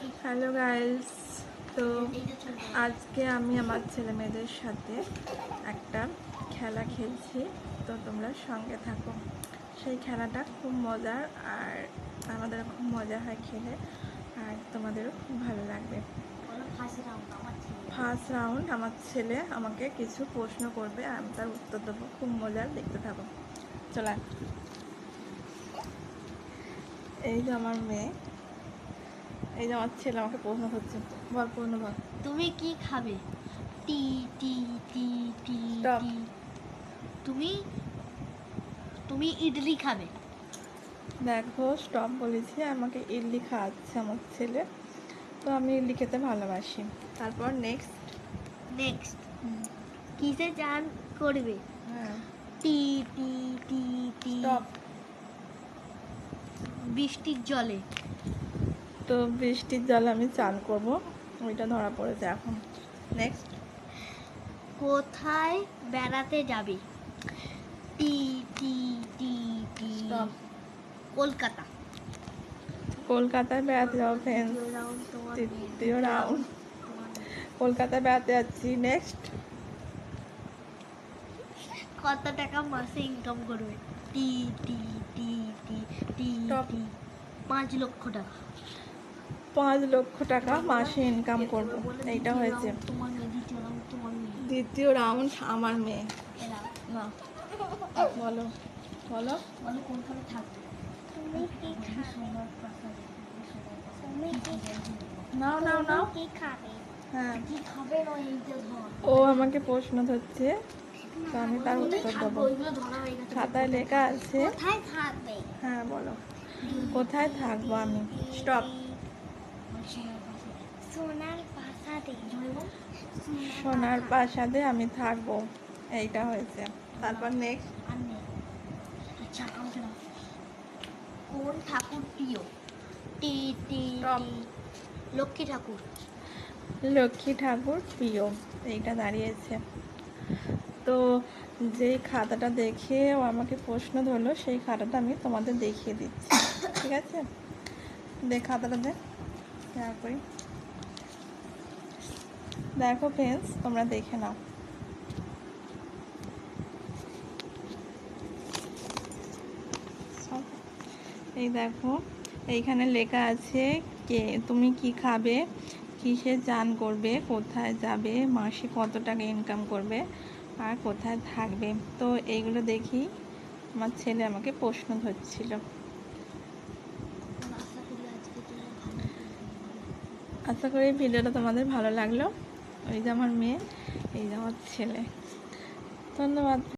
Hello guys তো আজকে আমি আমার ছেলে মেয়েদের সাথে একটা খেলা খেলছি। তো তোমরা সঙ্গে থাকো। সেই খেলাটা খুব মজার আর আমাদেরও খুব মজা হয় খেলে আর তোমাদেরও খুব ভালো লাগবে। ফার্স্ট রাউন্ড আমার ছেলে আমাকে কিছু প্রশ্ন করবে আর আমি তার উত্তর দেবো। খুব মজার, দেখতে থাকো। চলা। এই যে আমার মেয়ে। এই যে আমার ছেলে আমাকে প্রশ্ন করছে বল প্রশ্ন বল তুমি কি খাবে? টি টি টি টি. টি। তুমি তুমি ইডলি খাবে? দেখো স্টপ বলেছি আমাকে ইডলি খাওয়াচ্ছে আমার ছেলে তো আমি ইডলি খেতে ভালোবাসি। তারপর নেক্সট নেক্সট কিসে চান করবে? হ্যাঁ। টি টি টি টি। বৃষ্টির জলে। তো বৃষ্টির জল আমি চান করব। ওইটা ধরা পড়েছে এখন। নেক্সট কোথায় বেড়াতে যাবে? টি টি টি টি। কলকাতা। কলকাতায় বেড়াতে যাব ফ্রেন্ডস তৃতীয় রাউন্ড কলকাতায় বেড়াতে যাচ্ছি। নেক্সট কত টাকা মাসে ইনকাম করবে? টি টি টি টি. টি। পাঁচ লক্ষ টাকা। পাঁচ লক্ষ টাকা মাসে ইনকাম করব। এইটা হয়েছে। দ্বিতীয় রাউন্ড আমার মেয়ে। না, বলো বলো। নাও নাও নাও। হ্যাঁ। ও আমাকে প্রশ্ন ধরছে, তো আমি তার উত্তর দেবো। খাতায় লেখা আছে। হ্যাঁ বলো। কোথায় থাকব আমি? স্টপ সোনার প্রাসাদে আমি থাকব। এইটা হয়েছে। তারপর নেক্সট আচ্ছা কোন ঠাকুর প্রিয়? টি টি লক্ষ্মী ঠাকুর। লক্ষ্মী ঠাকুর প্রিয়। এইটা দাঁড়িয়েছে। তো যেই খাতাটা দেখে ও আমাকে প্রশ্ন ধরলো সেই খাতাটা আমি তোমাদের দেখিয়ে দিচ্ছি। ঠিক আছে? দেখ খাতাটা দেখ দেখা করি। দেখো ফ্রেন্ডস তোমরা দেখে নাও। এই দেখো, এইখানে লেখা আছে কে, তুমি কি খাবে কিসে চান করবে, কোথায় যাবে, মাসে কত টাকা ইনকাম করবে আর কোথায় থাকবে। তো এইগুলো দেখি, আমার ছেলে আমাকে প্রশ্ন ধরছিল আশা করি আজকে তুমি ভালো আশা করি ভিডিওটা তোমাদের ভালো লাগল। ওই যে আমার মেয়ে, এই যে আমার ছেলে। ধন্যবাদ।